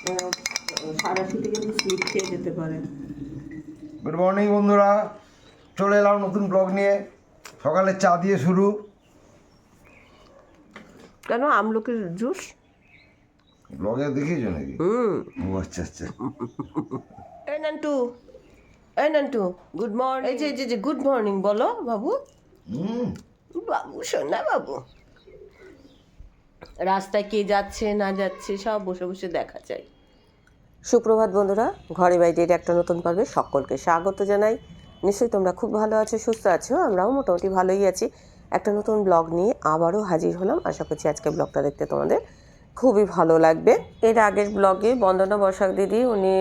আহ, সারাশিতে slip খেয়ে যেতে পারে। গুড মর্নিং বন্ধুরা। চলে এলাম নতুন ব্লগ নিয়ে। সকালে চা দিয়ে শুরু। কেন? আমলকির জুস? ব্লগে দেখিয়েছো নাকি? হুম। ও আচ্ছা আচ্ছা। এই নান্টু এই নান্টু গুড মর্নিং এই যে এই যে যে গুড মর্নিং বলো বাবু। হুম। বাবু শোনা বাবু। রাস্তায় কে যাচ্ছে, না যাচ্ছে, সব বসে বসে দেখা যায়। সুপ্রভাত বন্ধুরা, ঘরে বাইরের একটা নতুন পর্বে সকলকে স্বাগত জানাই। নিশ্চয়ই তোমরা খুব ভালো আছো, সুস্থ আছো, আমরাও মোটামুটি ভালোই আছি। একটা নতুন ব্লগ নিয়ে আবারও হাজির হলাম। আশা করছি আজকে ব্লগটা দেখতে তোমাদের খুবই ভালো লাগবে। এর আগের ব্লগে বন্দনা বসাক দিদি, উনি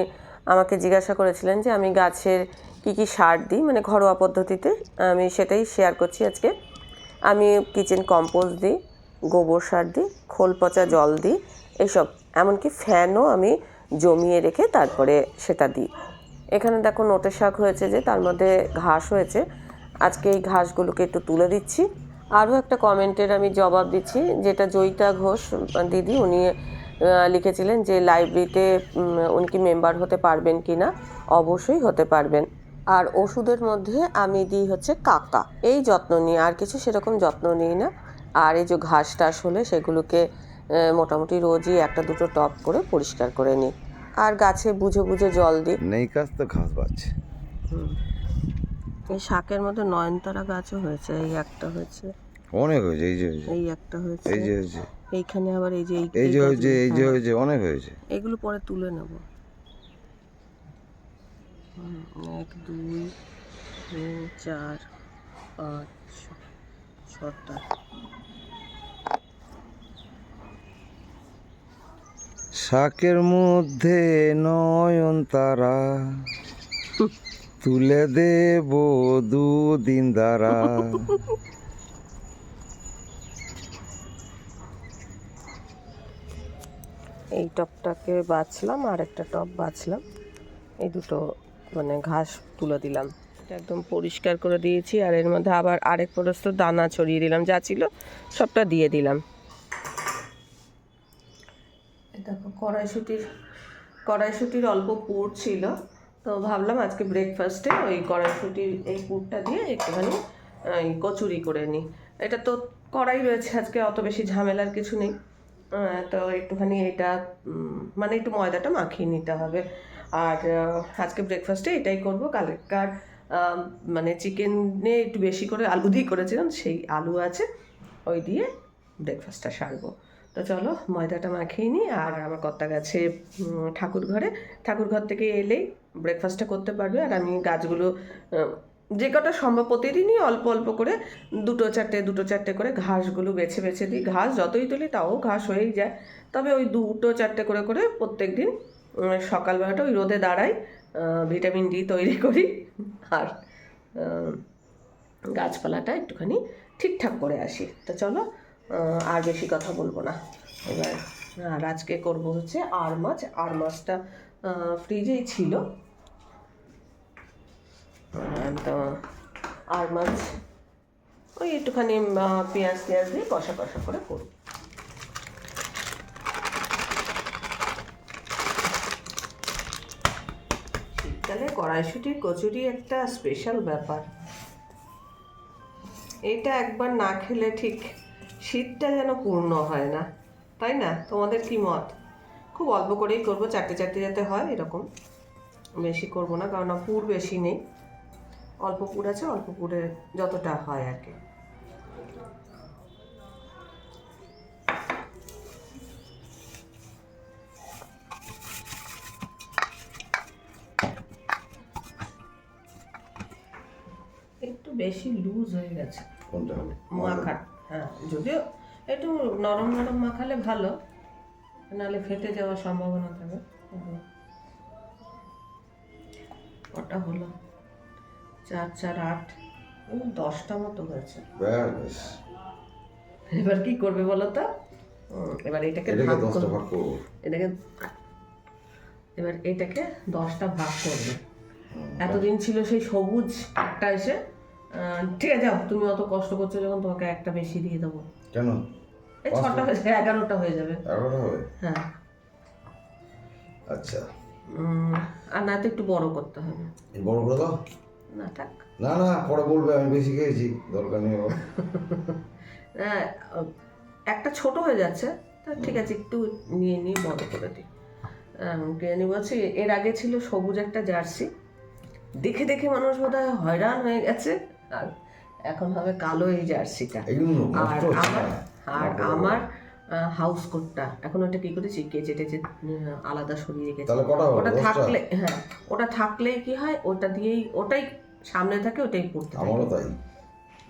আমাকে জিজ্ঞাসা করেছিলেন যে আমি গাছের কি কি সার দিই মানে ঘরোয়া পদ্ধতিতে। আমি সেটাই শেয়ার করছি আজকে। আমি কিচেন কম্পোস্ট দিই। গোবর সার দিই, খোল পচা জল দিই, এসব। এমনকি ফ্যানও আমি জমিয়ে রেখে তারপরে সেটা দিই। এখানে দেখো নোটে শাক হয়েছে যে তার মধ্যে ঘাস হয়েছে। আজকে এই ঘাসগুলোকে একটু তুলে দিচ্ছি। আরও একটা কমেন্টের আমি জবাব দিচ্ছি, যেটা জয়িতা ঘোষ দিদি, উনি লিখেছিলেন যে লাইব্রেরিতে উনি কি মেম্বার হতে পারবেন কি না? অবশ্যই হতে পারবেন। আর ওষুধের মধ্যে আমি দিই হচ্ছে কাকা। এই যত্ন নিই, আর কিছু সেরকম যত্ন নিই না। আর এই যে ঘাস টাস হলে সেগুলোকে মোটামুটি রোজই একটা দুটো টপ করে পরিষ্কার করে নিই। আর গাছে বুঝে বুঝে জল দিই। নেই কাজ তো ঘাস পাচ্ছে এই শাকের মধ্যে নয়নতারা গাছও হয়েছে এই একটা হয়েছে। অনেক হয়েছে এই যে এই একটা হয়েছে। এই যে হয়েছে এইখানে আবার এই যে এই যে এই হয়েছে এই যে হ্যাঁ, হয়েছে অনেক হয়েছে। এগুলো পরে তুলে নেব। এক দুই তিন চার পাঁচ ছটা শাকের মধ্যে নয়ন তারা। তুলে দেব দুদিন দ্বারা। এই টপটাকে বাছলাম আর একটা টপ বাছলাম এই দুটো মানে ঘাস তুলে দিলাম। একদম পরিষ্কার করে দিয়েছি, আর এর মধ্যে আবার আরেক পরস্ত দানা ছড়িয়ে দিলাম। যা ছিল সবটা দিয়ে দিলাম দেখো কড়াইশুটির কড়াইশুটির অল্প পুর ছিল। তো ভাবলাম আজকে ব্রেকফাস্টে ওই কড়াইশুটির এই পুরটা দিয়ে একটুখানি কচুরি করে নিই। এটা তো কড়াই রয়েছে আজকে, অত বেশি ঝামেলার কিছু নেই। তো একটুখানি এটা মানে একটু ময়দাটা মাখিয়ে নিতে হবে। আর আজকে ব্রেকফাস্টে এটাই করব। কালকার মানে চিকেনে একটু বেশি করে, আলু দিয়ে করেছিলাম, সেই আলু আছে, ওই দিয়ে ব্রেকফাস্টটা সারবো। তো চলো, ময়দাটা মাখিয়ে নিই আর আমার কর্তা গেছে ঠাকুর ঘরে। ঠাকুর ঘর থেকে এলেই ব্রেকফাস্টটা করতে পারবে আর আমি গাছগুলো যে কটা সম্ভব প্রতিদিনই অল্প অল্প করে দুটো চারটে দুটো চারটে করে ঘাসগুলো বেছে বেছে দিই। ঘাস যতই তুলি তাও ঘাস হয়েই যায়। তবে ওই দুটো চারটে করে করে প্রত্যেক দিন সকালবেলাটা ওই রোদে দাঁড়াই ভিটামিন ডি তৈরি করি আর গাছপালাটা একটুখানি ঠিকঠাক করে আসি। তো চলো আর বেশি কথা বলব না। এবার, আর আজকে করব হচ্ছে আর মাছ। আর মাছটা ফ্রিজেই ছিল। তো আর মাছ, ওই একটুখানি পেঁয়াজ পেঁয়াজ দিয়ে কষা কষা করে করব। শীতকালে কড়াইশুটির কচুরি একটা স্পেশাল ব্যাপার। এটা একবার না খেলে ঠিক শীতটা যেন পূর্ণ হয় না তাই না? তোমাদের কি মত? খুব অল্প করেই করব চারটে চারটে যাতে হয় এরকম। বেশি করব না কারণ পুর বেশি নেই। অল্প পুর আছে অল্প পুরে যতটা হয় আর কি। একটু বেশি লুজ হয়ে গেছে। কোনটা মাখা। হ্যাঁ যদিও একটু নরম নরম মাখালে ভালো নাহলে ফেটে যাওয়ার সম্ভাবনা থাকে। কটা হলো চার চার আট দশটা মতো হয়েছে। এবার কি করবে বলো তো? এবার এটাকে ভাগ করবে। এটাকে এবার এটাকে দশটা ভাগ করবে। এতদিন ছিল সেই সবুজ একটা এসে ঠিক আছে তুমি অত কষ্ট করছ যখন তোমাকে একটা বেশি দিয়ে দেবো। কেন? এই ছটা হয়ে যাবে এগারোটা হয়ে যাবে। এগারোটা হবে? হ্যাঁ। আচ্ছা। আর না তো একটু বড় করতে হবে। বড় করে দাও? না থাক। না না পরে বলবে আমি বেশি খেয়েছি দরকার নেই হ্যাঁ, একটা ছোট হয়ে যাচ্ছে তা ঠিক আছে একটু নিয়ে নিয়ে বড় করে দিই। কিনে বলছি এর আগে ছিল সবুজ একটা জার্সি। দেখে দেখে মানুষ বোধহয় হয়রান হয়ে গেছে। আর এখন হবে কালো এই জার্সিটা। আর আমার আর আমার হাউস কোটটা এখন ওটা কি করেছি? কেচে টেচে আলাদা সরিয়ে রেখেছি। হলো ওটা থাকলে হ্যাঁ ওটা থাকলেই কি হয়? ওটা দিয়েই ওটাই সামনে থাকে ওটাই পড়তে আমারও তাই।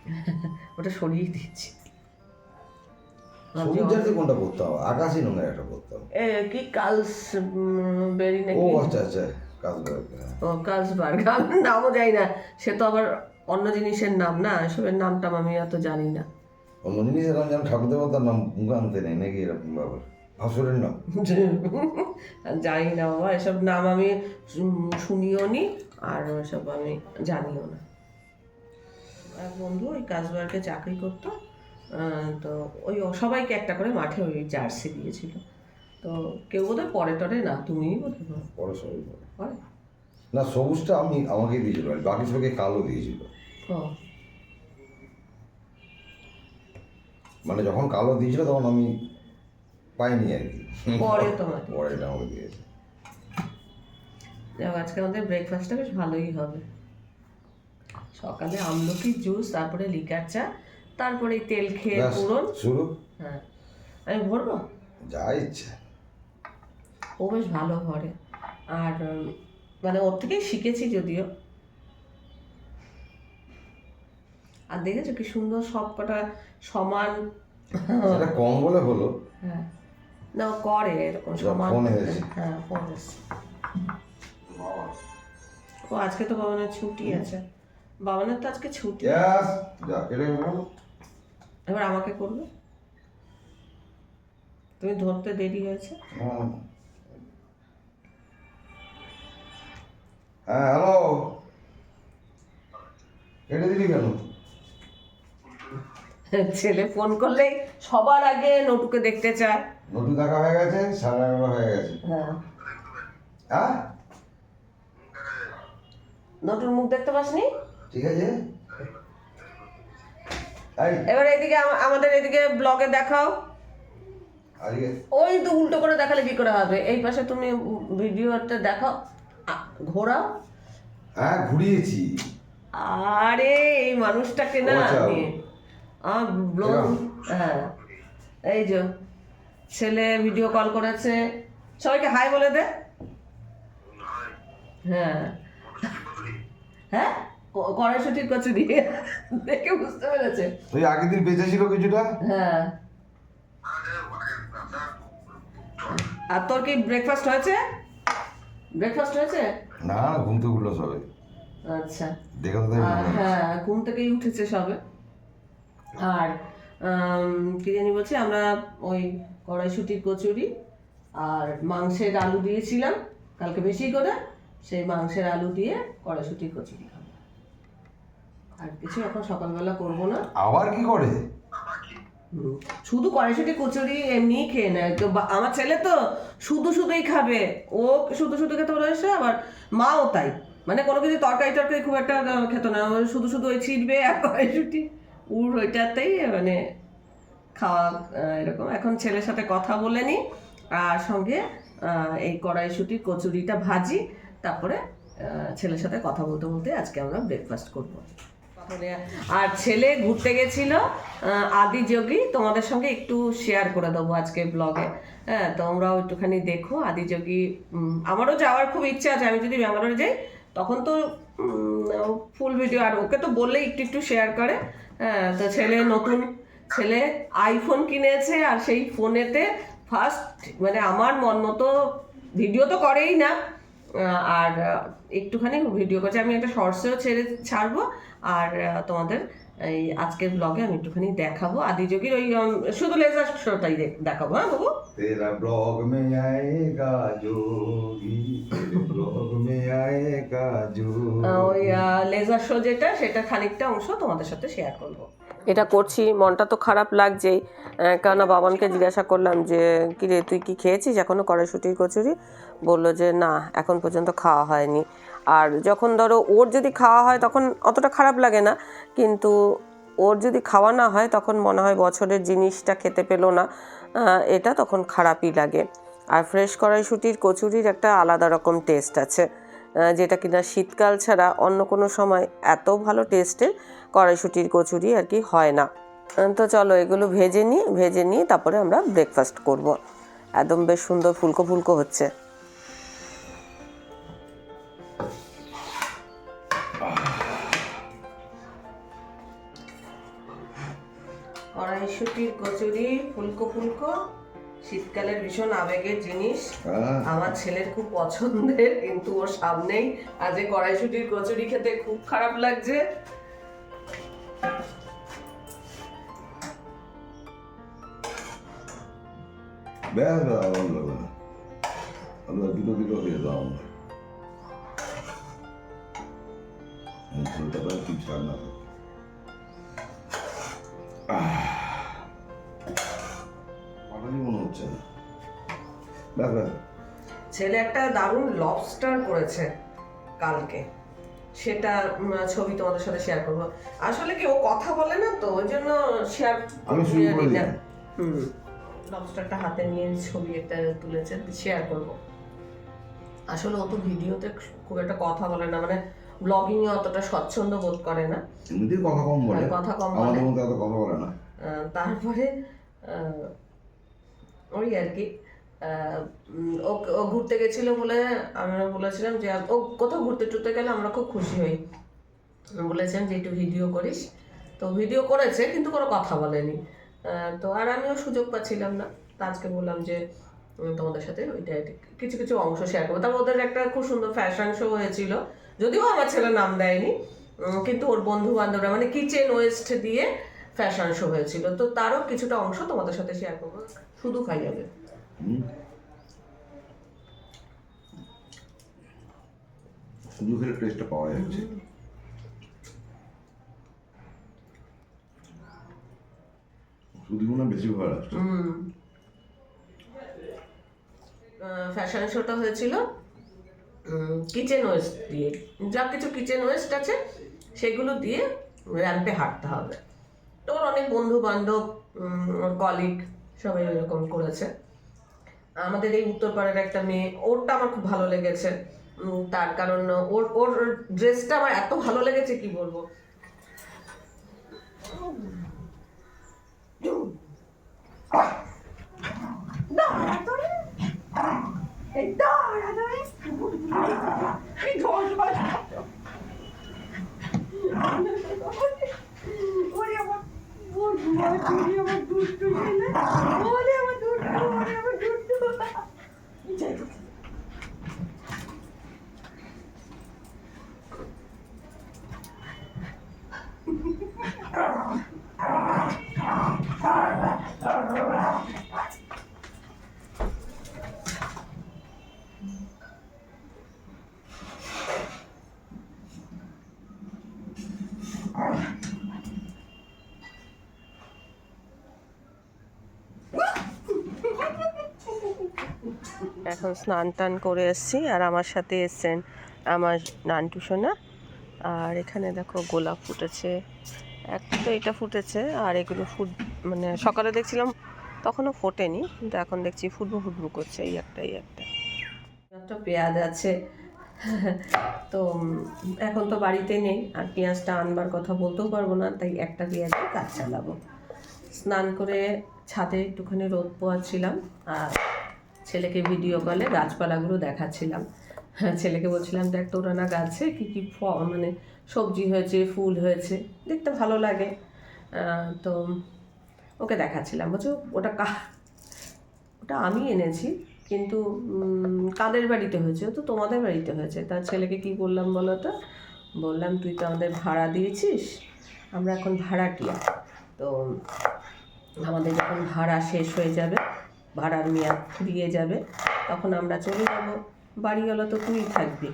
ওটা সরিয়ে দিচ্ছি সবুজ কোনটা হবে? আকাশি রঙের একটা হবে। এ কি? কালস বেরি ও আচ্ছা আচ্ছা করে ও কালসবার্গ আমি নামও জানি না। সে তো আবার অন্য জিনিসের নাম না? এসবের নামটা আমি অত জানি না। অন্য জিনিসের নাম যেন ঠাকুর দেবতার নাম মুখে আনতে নেই নাকি এরকম ব্যাপার? ভাসুরের নাম। জানি না বাবা এসব নাম আমি শুনিও নি আর এসব আমি জানিও না। এক বন্ধু ওই কাজবার্গে চাকরি করতো তো ওই সবাইকে একটা করে মাঠে ওই জার্সি দিয়েছিল। তো কেউ বোধহয় পরে টরে না তুমিই বোধহয় পরে। সবই পরে। না সবুজটা আমি আমাকে দিয়েছিল বাকি সবাইকে কালো দিয়েছিল। মানে যখন কালো দিয়েছিল তখন আমি পাইনি আর কি। পরে তোমার পরে এটা আমাকে দিয়েছে। যাক, আজকে আমাদের ব্রেকফাস্টটা বেশ ভালোই হবে। সকালে আমলকির জুস তারপরে লিকার চা তারপরে তেল খেয়ে পুরন শুরু। হ্যাঁ। আমি ভরবো? যা ইচ্ছা। ও বেশ ভালো ভরে। আর মানে ওর থেকেই শিখেছি যদিও। আর দেখেছ কি সুন্দর সব কটা সমান? সেটা কম বলে হলো। হ্যাঁ। না করে এরকম সমান। হ্যাঁ ফোন এসেছে। ও আজকে তো বাবানের ছুটি আছে। বাবানের তো আজকে ছুটি। এবার আমাকে করবে? তুমি ধরতে দেরি হয়েছে? হ্যাঁ হ্যালো কেটে দিলি কেন? ছেলে ফোন করলেই সবার আগে নটুকে দেখতে চায়। নটু দেখা হয়ে গেছে সাড়ে এগারো হয়ে গেছে। হ্যাঁ। হ্যাঁ? নটুর মুখ দেখতে পাসনি? ঠিক আছে। এবার এদিকে আমাদের এদিকে ব্লগে দেখাও। ওই তো উল্টো করে দেখালে কি করে হবে? এই পাশে তুমি ভিডিওতে দেখাও। ঘোরাও। হ্যাঁ ঘুরিয়েছি। আরে এই মানুষটাকে না আমি আমার ব্লগ হ্যাঁ। এই যে ছেলে ভিডিও কল করেছে। সবাইকে হাই বলে দে। হ্যাঁ। হ্যাঁ? কড়াইশুটির কচুরি দেখে বুঝতে পেরেছে। তুই আগের দিন বেঁচেছিল কিছুটা? হ্যাঁ। আর তোর কি ব্রেকফাস্ট হয়েছে? ব্রেকফাস্ট হয়েছে? না ঘুম তো উঠল সবে। আচ্ছা। দেখে তো। হ্যাঁ ঘুম থেকেই উঠেছে সবে। আর কি জানি বলছি আমরা ওই কড়াইশুটির কচুরি আর মাংসের আলু দিয়েছিলাম কালকে বেশি করে সেই মাংসের আলু দিয়ে কড়াইশুটির কচুরি খাব। আর কিছু এখন সকালবেলা করব না। আবার কি করে? শুধু কড়াইশুটি কচুরি এমনিই খেয়ে নেয়। তো আমার ছেলে তো শুধু শুধুই খাবে। ও শুধু শুধু খেতে ভালোবাসে আবার মাও তাই। মানে কোনো কিছু তরকারি টরকারি খুব একটা খেত না। শুধু শুধু ওই ছিটবে আর কড়াইশুটি। উড় ওইটাতেই মানে খাওয়া এরকম। এখন ছেলের সাথে কথা বলে নি, আর সঙ্গে এই কড়াইশুটির কচুরিটা ভাজি, তারপরে ছেলের সাথে কথা বলতে বলতে আজকে আমরা ব্রেকফাস্ট করব। আর ছেলে ঘুরতে গেছিল আদি যোগী, তোমাদের সঙ্গে একটু শেয়ার করে দেবো আজকে ব্লগে হ্যাঁ তোমরাও একটুখানি দেখো, আদি যোগী আমারও যাওয়ার খুব ইচ্ছা আছে, আমি যদি ব্যাঙ্গালোরে যাই, তখন তো ফুল ভিডিও আর ওকে তো বললেই একটু একটু শেয়ার করে। হ্যাঁ তো ছেলে নতুন ছেলে আইফোন কিনেছে আর সেই ফোনেতে ফার্স্ট মানে আমার মন মতো ভিডিও তো করেই না। আর একটুখানি ভিডিও করছে। আমি একটা শর্টসেও ছেড়ে ছাড়বো। আর তোমাদের এই আজকের ব্লগে আমি একটুখানি দেখাবো। আদি যোগীর ওই শুধু লেজার শোটাই দেখাবো হ্যাঁ বাবু? তেরা ব্লগ মে আয়েগা যোগী ব্লগ মে আয়েগা যোগী ওই লেজার শো যেটা সেটা খানিকটা অংশ তোমাদের সাথে শেয়ার করব। এটা করছি মনটা তো খারাপ লাগছেই। কেননা বাবানকে আচ্ছা। জিজ্ঞাসা করলাম যে কি রে তুই কি খেয়েছিস? এখনও কড়াইশুটির কচুরি? বলল যে না এখন পর্যন্ত খাওয়া হয়নি। আর যখন ধরো ওর যদি খাওয়া হয় তখন অতটা খারাপ লাগে না, কিন্তু ওর যদি খাওয়া না হয় তখন মনে হয় বছরের জিনিসটা খেতে পেল না এটা তখন খারাপই লাগে। আর ফ্রেশ কড়াইশুটির, কচুরির একটা আলাদা রকম টেস্ট আছে যেটা কিনা শীতকাল ছাড়া অন্য কোনো সময় এত ভালো টেস্টের কড়াইশুটির, কচুরি আর কি হয় না। তো চলো এগুলো ভেজে নিই, ভেজে নিয়ে তারপরে আমরা ব্রেকফাস্ট করব। একদম বেশ সুন্দর ফুলকো ফুলকো হচ্ছে। কড়াইশুটির কচুরি ফুলকো ফুলকো শীতকালের ভীষণ আবেগের জিনিস। আমার ছেলের খুব পছন্দের কিন্তু ওর সামনেই আজ কড়াইশুটির কচুরি খেতে খুব খারাপ লাগছে। ব্যাস ব্যাস লাগবে না আমরা দুটো দুটো হয়ে যাও আমরা। ঝোলটা প্রায় ঠিক ছাড় না। থাকে। আহ, পাটালি মনে হচ্ছে না। ব্যাস ব্যাস। ছেলে একটা দারুণ লবস্টার করেছে কালকে। সেটা ছবি তোমাদের সাথে শেয়ার করব। আসলে কি ও কথা বলে না তো ওই জন্য শেয়ার আমি শুরু করে দিলাম। হুম লবস্টারটা হাতে নিয়ে ছবি একটা তুলেছে শেয়ার করব। আসলে ও তো ভিডিওতে খুব একটা কথা বলে না মানে ব্লগিং এ অতটা স্বচ্ছন্দ বোধ করে না। এমনিতেই কথা কম বলে। হ্যাঁ, কথা কম বলে। আমাদের মধ্যে এত কথা বলে না। তারপরে ওই আর কি ও ঘুরতে গেছিল বলে আমরা বলেছিলাম যে ও কোথাও ঘুরতে টুরতে গেলে আমরা খুব খুশি হই। বলেছেন যে একটু ভিডিও করিস। তো ভিডিও করেছে কিন্তু কোনো কথা বলেনি। তো আর আমিও সুযোগ পাচ্ছিলাম না। তো আজকে বললাম যে তোমাদের সাথে ওইটা কিছু কিছু অংশ শেয়ার করব। তারপর ওদের একটা খুব সুন্দর ফ্যাশন শো হয়েছিল। যদিও আমার ছেলে নাম দেয়নি কিন্তু ওর বন্ধু বান্ধবরা মানে কিচেন ওয়েস্ট দিয়ে ফ্যাশন শো হয়েছিল। তো তারও কিছুটা অংশ তোমাদের সাথে শেয়ার করব। শুধু খাই যাবে। শুধু খেলে টেস্টটা পাওয়া যাচ্ছে। মনে বেশি ভালো লাগছে। ফ্যাশন শোটা হয়েছিল। কিচেন ওয়েস্ট দিয়ে, যা কিছু কিচেন ওয়েস্ট আছে, সেগুলো দিয়ে র্যাম্পে হাঁটতে হবে। তো ওর অনেক বন্ধু বান্ধব কলিগ সবাই এরকম করেছে। আমাদের এই উত্তরপাড়ার একটা মেয়ে, ওরটা আমার খুব ভালো লেগেছে। তার কারণ ওর ওর ড্রেসটা আমার এত ভালো লেগেছে, কি বলব? ให้โทร এখন স্নান টান করে এসেছি, আর আমার সাথে এসছেন আমার নান্টু সোনা। আর এখানে দেখো গোলাপ ফুটেছে, একটা তো এটা ফুটেছে, আর এগুলো ফুট মানে সকালে দেখছিলাম তখনও ফোটেনি, কিন্তু এখন দেখছি ফুটবু ফুটবু করছে, এই একটা এই একটা। একটা পেঁয়াজ আছে, তো এখন তো বাড়িতে নেই, আর পেঁয়াজটা আনবার কথা বলতেও পারব না, তাই একটা পেঁয়াজে কাজ চালাবো। স্নান করে ছাদে একটুখানি রোদ পোয়াচ্ছিলাম, আর ছেলেকে ভিডিও কলে গাছপালাগুলো দেখাচ্ছিলাম। হ্যাঁ ছেলেকে বলছিলাম, দেখ, তোরা না গাছে কী কী ফ মানে সবজি হয়েছে, ফুল হয়েছে, দেখতে ভালো লাগে। তো ওকে দেখাচ্ছিলাম। বলছো, ওটা কা, ওটা আমি এনেছি, কিন্তু কাদের বাড়িতে হয়েছে? তো তোমাদের বাড়িতে হয়েছে। তার ছেলেকে কি বললাম বলো তো? বললাম, তুই তো আমাদের ভাড়া দিয়েছিস, আমরা এখন ভাড়াটিয়া তো আমাদের যখন ভাড়া শেষ হয়ে যাবে ভাড়ার মেয়াদ ফুরিয়ে যাবে, তখন আমরা চলে যাব। বাড়ি গেলে তো তুই থাকবি।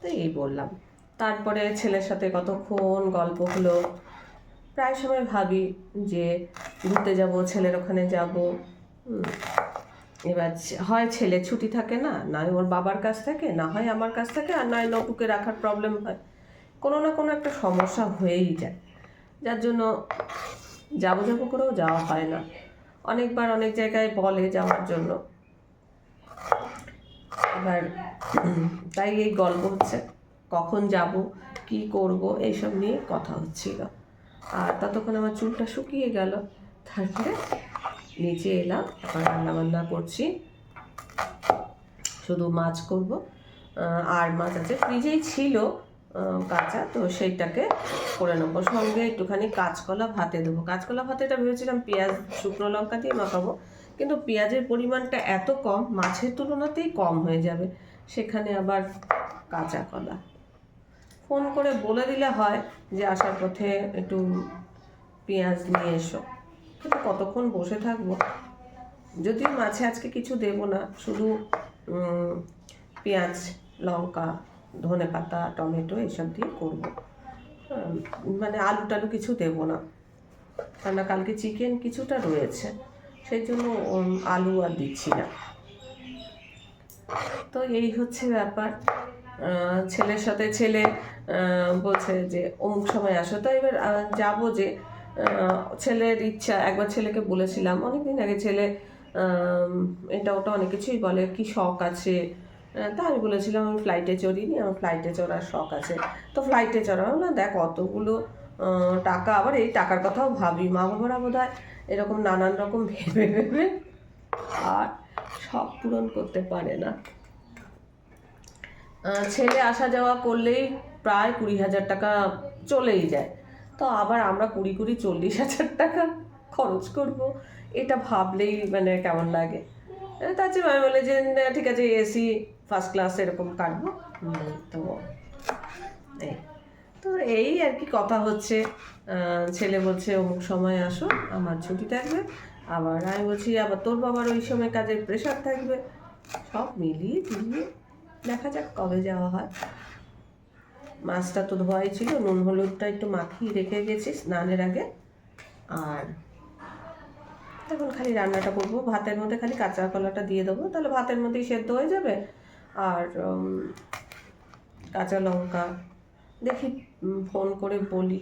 তো এই বললাম। তারপরে ছেলের সাথে কতক্ষণ গল্প হলো, প্রায় সময় ভাবি যে ঘুরতে যাব, ছেলের ওখানে যাব। এবার হয় ছেলে ছুটি থাকে না, নয় ওর বাবার কাছ থেকে, না হয় আমার কাছ থেকে, আর নয় নটুকে রাখার প্রবলেম হয়। কোনো না কোনো একটা সমস্যা হয়েই যায়। যার জন্য যাব যাব করেও যাওয়া হয় না। অনেকবার অনেক জায়গায় বলে যাওয়ার জন্য। এবার তাই এই গল্প হচ্ছে, কখন যাব, কি করব, এইসব নিয়ে কথা হচ্ছিল। আর ততক্ষণ আমার চুলটা শুকিয়ে গেল। তারপরে নিচে এলাম এখন রান্না বান্না করছি। শুধু মাছ করব। আর মাছ আছে, ফ্রিজেই ছিল কাঁচা, তো সেইটাকে করে নেব। সঙ্গে একটুখানি কাঁচকলা ভাতে দেবো। কাঁচকলা ভাতেটা ভেবেছিলাম পেঁয়াজ, শুকনো লঙ্কা দিয়ে মাখাবো, কিন্তু পেঁয়াজের পরিমাণটা এত কম, মাছের তুলনাতেই কম হয়ে যাবে। সেখানে আবার কাঁচা কলা। ফোন করে বলে দিলে হয় যে, আসার পথে একটু পেঁয়াজ নিয়ে এসো। কিন্তু কতক্ষণ বসে থাকব? যদিও মাছে আজকে কিছু দেবো না, শুধু পেঁয়াজ, লঙ্কা ধনে পাতা, টমেটো এসব দিয়ে করব। মানে আলু টালু কিছু দেবো না। কেননা কালকে চিকেন কিছুটা রয়েছে, সেই জন্য আলু আর দিচ্ছি না। তো এই হচ্ছে ব্যাপার। ছেলের সাথে ছেলে বলছে যে, অমুক সময় আসো। তো এবার যাব যে ছেলের ইচ্ছা, একবার ছেলেকে বলেছিলাম, অনেকদিন আগে ছেলে এটা ওটা অনেক কিছুই বলে, কি শখ আছে? তা আমি বলেছিলাম আমি ফ্লাইটে চড়িনি, আমার ফ্লাইটে চড়ার শখ আছে। তো ফ্লাইটে চড়াও না দেখ অতগুলো টাকা, আবার এই টাকার কথাও ভাবি। মা বাবারা বোধ হয় এরকম নানান রকম ভেবে ভেবে আর সব পূরণ করতে পারে না। ছেলে আসা যাওয়া করলেই প্রায় কুড়ি হাজার টাকা চলেই যায়। তো আবার আমরা কুড়ি কুড়ি চল্লিশ হাজার টাকা খরচ করব। এটা ভাবলেই মানে কেমন লাগে। তার চেয়ে আমি বলে যে ঠিক আছে, এসি ফার্স্ট ক্লাস এরকম কাটবো। তো এই তো এই আর কি কথা হচ্ছে। ছেলে বলছে, অমুক সময় আসো, আমার ছুটি থাকবে। আবার আমি বলছি, আবার তোর বাবার ওই সময় কাজের প্রেশার থাকবে। সব মিলিয়ে টিলিয়ে দেখা যাক কবে যাওয়া হয়। মাছটা তো ধোয়াই ছিল, নুন হলুদটা একটু মাখিয়ে রেখে গেছি স্নানের আগে। আর এখন খালি রান্নাটা করব। ভাতের মধ্যে খালি কাঁচা কলাটা দিয়ে দেবো। তাহলে ভাতের মধ্যেই সেদ্ধ হয়ে যাবে? আর কাঁচা লঙ্কা। দেখি ফোন করে বলি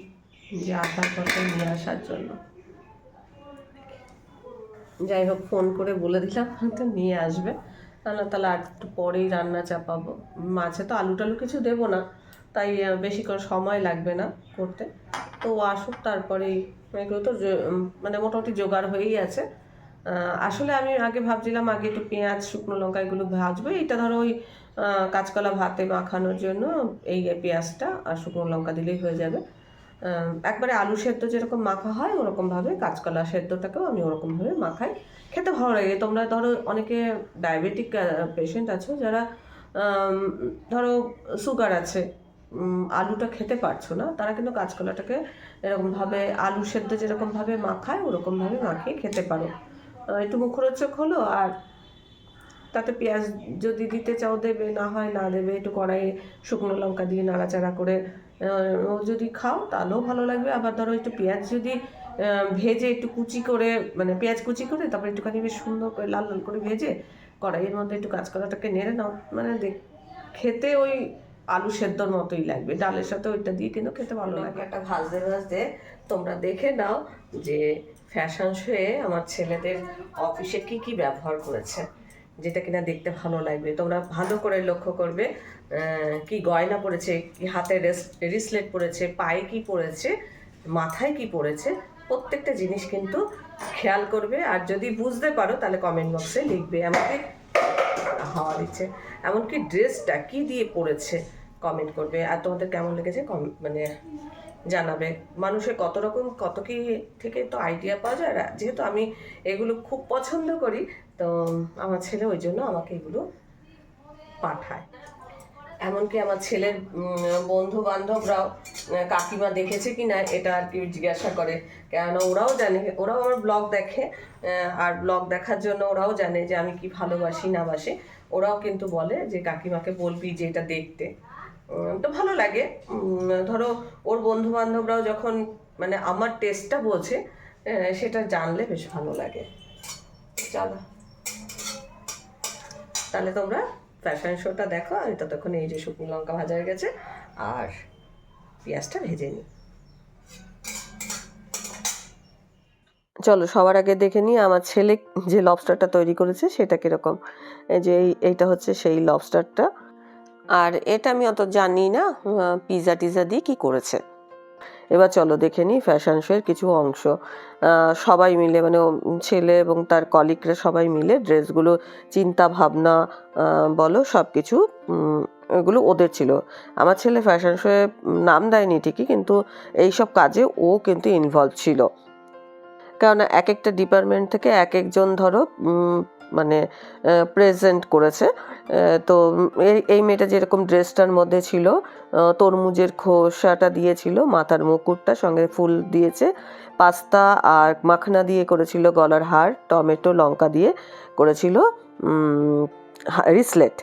যে আসার পথে নিয়ে আসার জন্য। যাই হোক, ফোন করে বলে দিলাম তো নিয়ে আসবে। তাহলে তাহলে আর একটু পরেই রান্না চাপাবো। মাছে তো আলু টালু কিছু দেবো না, তাই বেশি করে সময় লাগবে না করতে। তো আসুক, তারপরেই, এগুলো তো মানে মোটামুটি জোগাড় হয়েই আছে। আসলে আমি আগে ভাবছিলাম আগে একটু পেঁয়াজ, শুকনো লঙ্কা এগুলো ভাজবো। এটা ধরো ওই কাঁচকলা ভাতে মাখানোর জন্য এই পেঁয়াজটা আর শুকনো লঙ্কা দিলেই হয়ে যাবে। একবারে আলু সেদ্ধ যেরকম মাখা হয় ওরকমভাবে কাঁচকলা সেদ্ধটাকেও আমি ওরকমভাবে মাখাই। খেতে ভালো লাগে। তোমরা ধরো অনেকে ডায়াবেটিক পেশেন্ট আছো যারা ধরো সুগার আছে আলুটা খেতে পারছ না, তারা কিন্তু কাঁচকলাটাকে এরকমভাবে আলু সেদ্ধ যেরকমভাবে মাখায় ওরকমভাবে মাখিয়ে খেতে পারো। একটু মুখরোচক হলো আর তাতে পেঁয়াজ যদি দিতে চাও দেবে না হয় না দেবে একটু কড়াইয়ে শুকনো লঙ্কা দিয়ে নাড়াচাড়া করে ও যদি খাও তাহলেও ভালো লাগবে। আবার ধরো একটু পেঁয়াজ যদি ভেজে একটু কুচি করে মানে পেঁয়াজ কুচি করে তারপর একটুখানি বেশ সুন্দর করে লাল লাল করে ভেজে কড়াইয়ের মধ্যে একটু কাঁচকলাটাকে নেড়ে নাও। মানে দেখ খেতে ওই আলু সেদ্ধর মতোই লাগবে। ডালের সাথে ওইটা দিয়ে কিন্তু খেতে ভালো লাগে। একটা ভাজতে ভাজতে তোমরা দেখে নাও যে ফ্যাশন শোয়ে আমার ছেলেদের অফিসে কি কি ব্যবহার করেছে, যেটা কিনা দেখতে ভালো লাগবে। তোমরা ভালো করে লক্ষ্য করবে কি গয়না পরেছে, কি হাতে রিসলেট পরেছে, পায়ে কি পরেছে, মাথায় কি পরেছে, প্রত্যেকটা জিনিস কিন্তু খেয়াল করবে। আর যদি বুঝতে পারো, তাহলে কমেন্ট বক্সে লিখবে। এমনকি হাওয়া দিচ্ছে। এমনকি ড্রেসটা কি দিয়ে পরেছে কমেন্ট করবে। আর তোমাদের কেমন লেগেছে? কম- মানে জানাবে। মানুষের কত রকম, কত কি থেকে তো আইডিয়া পাওয়া যায় যেহেতু আমি এগুলো খুব পছন্দ করি, তো আমার ছেলে ওই জন্য আমাকে এগুলো পাঠায়। এমনকি আমার ছেলের বন্ধু বান্ধবরাও কাকিমা দেখেছে কি না এটা আর কি জিজ্ঞাসা করে। কেননা ওরাও জানে, ওরাও আমার ব্লগ দেখে আর ব্লগ দেখার জন্য ওরাও জানে যে আমি কি ভালোবাসি না বাসি। ওরাও কিন্তু বলে যে কাকিমাকে বলবি যে এটা দেখতে। তো ভালো লাগে। ধরো ওর বন্ধু বান্ধবরাও যখন মানে আমার টেস্টটা বোঝে সেটা জানলে বেশ ভালো লাগে। চলো। তাহলে তোমরা ফ্যাশন শোটা দেখো আমি ততক্ষণ এই যে শুকনো লঙ্কা ভাজা হয়ে গেছে আর পেঁয়াজটা ভেজে নিই। চলো সবার আগে দেখে নিই আমার ছেলে যে লবস্টারটা তৈরি করেছে সেটা কীরকম? এই যে এই এইটা হচ্ছে সেই লবস্টারটা আর এটা আমি অত জানি না পিৎজা টিজা দিয়ে কি করেছে। এবার চলো দেখে নিই ফ্যাশন শোয়ের কিছু অংশ। সবাই মিলে মানে ছেলে এবং তার কলিগরা সবাই মিলে ড্রেসগুলো চিন্তা ভাবনা বলো সব কিছু এগুলো ওদের ছিল। আমার ছেলে ফ্যাশন শোয়ে নাম দেয়নি ঠিকই, কিন্তু এইসব কাজে ও কিন্তু ইনভলভ ছিল। কেননা এক একটা ডিপার্টমেন্ট থেকে এক একজন ধরো মানে প্রেজেন্ট করেছে। তো এই মেয়েটা যেরকম ড্রেসটার মধ্যে ছিল তরমুজের খোসাটা দিয়েছিল, মাথার মুকুটটা সঙ্গে ফুল দিয়েছে, পাস্তা আর মাখনা দিয়ে করেছিল গলার হার, টমেটো, লঙ্কা দিয়ে করেছিল রিসলেট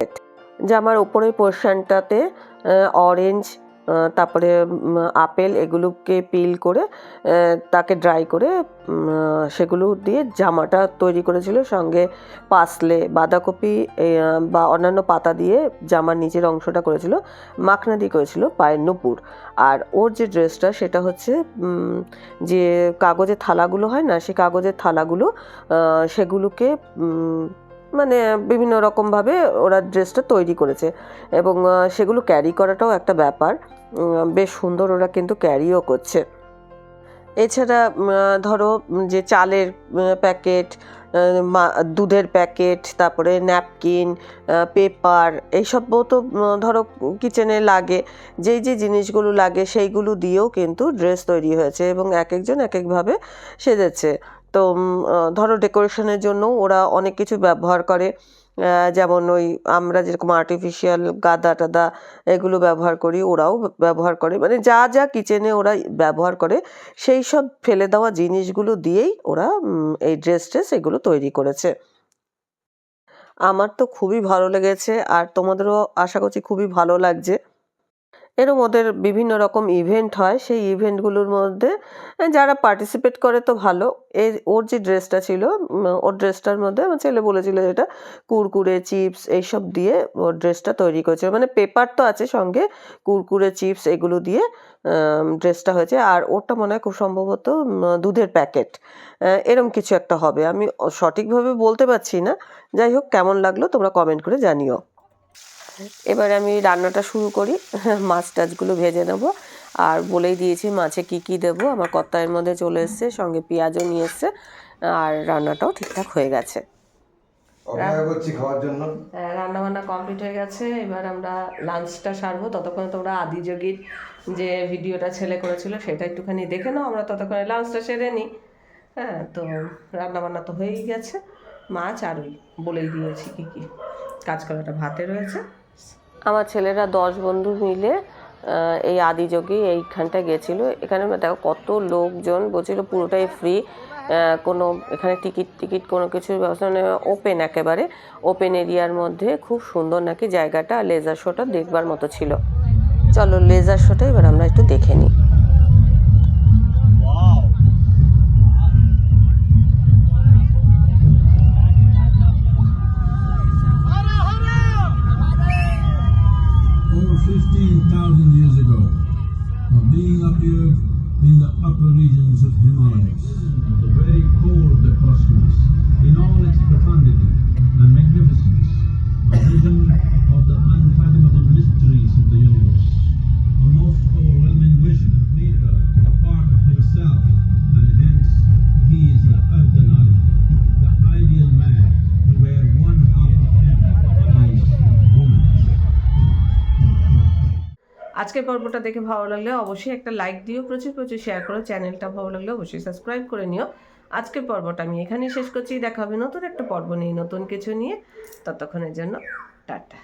জামার ওপরের পোর্শনটাতে অরেঞ্জ তারপরে আপেল এগুলোকে পিল করে তাকে ড্রাই করে সেগুলো দিয়ে জামাটা তৈরি করেছিল। সঙ্গে পাসলে বাঁধাকপি বা অন্যান্য পাতা দিয়ে জামার নিচের অংশটা করেছিল, মাখনা দিয়ে করেছিল পায়ের নুপুর। আর ওর যে ড্রেসটা, সেটা হচ্ছে যে কাগজের থালাগুলো হয় না সেই কাগজের থালাগুলো সেগুলোকে মানে বিভিন্ন রকমভাবে ওরা ড্রেসটা তৈরি করেছে। এবং সেগুলো ক্যারি করাটাও একটা ব্যাপার। বেশ সুন্দর ওরা কিন্তু ক্যারিও করছে। এছাড়া ধরো, যে চালের প্যাকেট দুধের প্যাকেট তারপরে ন্যাপকিন পেপার এইসবও তো ধরো কিচেনে লাগে। যেই যে জিনিসগুলো লাগে, সেইগুলো দিয়েও কিন্তু ড্রেস তৈরি হয়েছে এবং এক একজন এক একভাবে সেজেছে। তো ধরো ডেকোরেশনের জন্য ওরা অনেক কিছু ব্যবহার করে। যেমন ওই আমরা যেরকম আর্টিফিশিয়াল গাদা টাদা এগুলো ব্যবহার করি, ওরাও ব্যবহার করে। মানে যা যা কিচেনে ওরা ব্যবহার করে, সেই সব ফেলে দেওয়া জিনিসগুলো দিয়েই ওরা এই ড্রেস ট্রেস এগুলো তৈরি করেছে। আমার তো খুবই ভালো লেগেছে, আর তোমাদেরও আশা করছি খুবই ভালো লাগছে। এরম ওদের বিভিন্ন রকম ইভেন্ট হয়। সেই ইভেন্টগুলোর মধ্যে যারা পার্টিসিপেট করে তো ভালো। এই ওর যে ড্রেসটা ছিল ওর ড্রেসটার মধ্যে আমার ছেলে বলেছিল যেটা কুরকুরে চিপস এইসব দিয়ে ওর ড্রেসটা তৈরি করেছিল মানে পেপার তো আছে সঙ্গে, কুরকুরে চিপস এগুলো দিয়ে ড্রেসটা হয়েছে। আর ওরটা মনে হয় খুব সম্ভবত দুধের প্যাকেট এরম কিছু একটা হবে। আমি সঠিকভাবে বলতে পারছি না। যাই হোক, কেমন লাগল তোমরা কমেন্ট করে জানিও। এবার আমি রান্নাটা শুরু করি। মাছ টাছগুলো ভেজে নেব। আর বলেই দিয়েছি মাছে কি কি দেবো। আমার কত্তায়ের মধ্যে চলে এসছে সঙ্গে পেঁয়াজও নিয়ে এসছে। আর রান্নাটাও ঠিকঠাক হয়ে গেছে। খাওয়ার জন্য। রান্না বান্না কমপ্লিট হয়ে গেছে। এবার আমরা লাঞ্চটা সারবো। ততক্ষণে তোমরা আদিযোগীর যে ভিডিওটা ছেলে করেছিল সেটা একটুখানি দেখে নাও। আমরা ততক্ষণে লাঞ্চটা সেরে নিই। হ্যাঁ তো রান্না বান্না তো হয়েই গেছে। মাছ আর ওই বলেই দিয়েছি কি কি। কাজ করাটা ভাতে রয়েছে। আমার ছেলেরা দশ বন্ধু মিলে এই আদিযোগী এইখানটায় গেছিল। এখানে দেখো কত লোকজন, বলছিল পুরোটাই ফ্রি কোনো এখানে টিকিট টিকিট কোনো কিছুর ব্যবস্থা মানে ওপেন একেবারে। ওপেন এরিয়ার মধ্যে খুব সুন্দর নাকি জায়গাটা লেজার শোটা দেখবার মতো ছিল। চলো লেজার শোটা এবার আমরা একটু দেখে নিই। Over 15,000 years ago, of being up here in the upper regions of Himalayas. At the very core of the cosmos, আজকের পর্বটা দেখে ভালো লাগলে অবশ্যই একটা লাইক দিও, প্রচুর প্রচুর শেয়ার করো চ্যানেলটা ভালো লাগলে অবশ্যই সাবস্ক্রাইব করে নিও। আজকের পর্বটা আমি এখানেই শেষ করছি, দেখা হবে নতুন একটা পর্ব নিয়ে, নতুন কিছু নিয়ে। ততক্ষণের জন্য, টাটা।